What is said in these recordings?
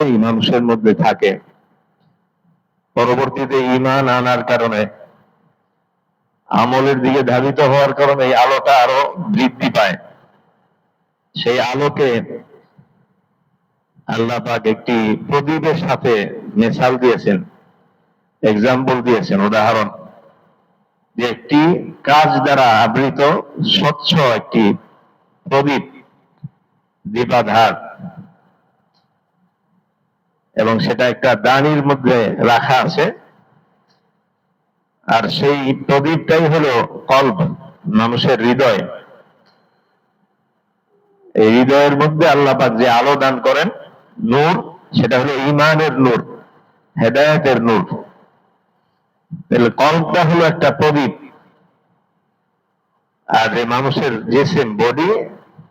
মানুষের মধ্যে থাকে। পরবর্তীতে ইমান আনার কারণে, আমলের দিকে ধাবিত হওয়ার কারণে এই আলোটা আরও বৃদ্ধি পায়। সেই আলোকে আল্লাহ পাক একটি প্রদীপের সাথে মেশাল দিয়েছেন এক্সাম্পল দিয়েছেন, উদাহরণ। যে একটি কাজ দ্বারা আবৃত স্বচ্ছ একটি প্রদীপ, দীপাধার। এবং সেটা একটা দানির মধ্যে রাখা আছে। আর সেই প্রদীপটাই হলো কল্প, মানুষের হৃদয়। এই হৃদয়ের মধ্যে আল্লাহ যে আলো দান করেন, নূর, সেটা হলো ইমানের নূর, হেদায়েতের নূর। তাহলে কল্পটা হলো একটা প্রদীপ। আর যে মানুষের জেসেম বডি,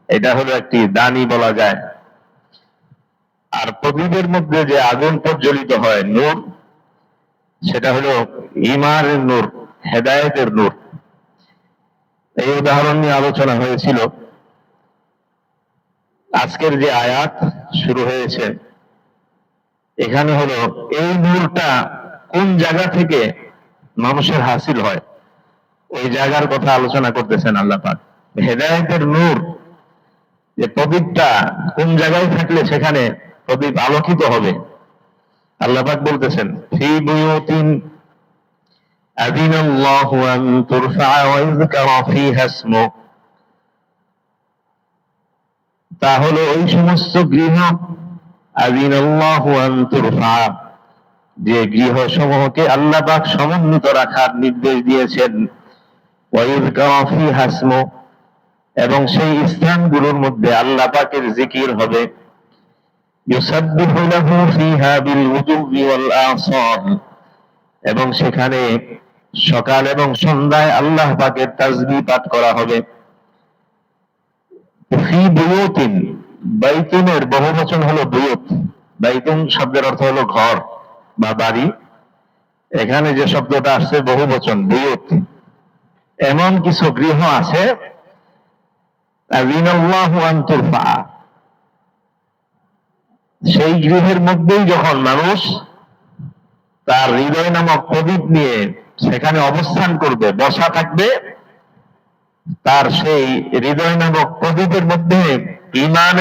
এটা হলো একটি দানি বলা যায়। আর প্রদীপের মধ্যে যে আগুন প্রজ্বলিত হয় নূর, সেটা হলো ইমানের নূর, হেদায়েতের নূর। এই উদাহরণ নিয়ে আলোচনা হয়েছিল। আজকের যে আয়াত শুরু হয়েছে, এখানে হলো এই নূরটা কোন জায়গা থেকে মানুষের হাসিল হয়? ওই জায়গার কথা আলোচনা করতেছেন আল্লাহ পাক। হেদায়েতের নূর, যে প্রদীপটা কোন জায়গায় থাকলে সেখানে প্রদীপ আলোকিত হবে? আল্লাহ পাক বলতেছেন, ফি বুয়ুতিন ওই সমস্ত গৃহ যে গৃহ সমূহকে আল্লাহ পাক সমন্বিত রাখার নির্দেশ দিয়েছেন। এবং সেই স্থানগুলোর মধ্যে আল্লাহ পাকের জিকির হবে। يسبح له فيها بالغدو والآصال এবং সেখানে সকাল এবং সন্ধ্যায় আল্লাহ পাকের তাজবি পাঠ করা হবে ফি বুয়ুতিন বাইতুনের বহুবচন হলো বুয়ুত বাইতুন শব্দের অর্থ হলো ঘর বা বাড়ি এখানে যে শব্দটা আসছে বহুবচন বুয়ুত এমন কিছু গৃহ আছে আযিনাল্লাহু আন তুরফা সেই গৃহের মধ্যেই যখন মানুষ তার হৃদয় নামক প্রদীপ নিয়ে সেখানে অবস্থান করবে, বসা থাকবে, তার সেই হৃদয় নামক প্রদীপের মধ্যে ইমান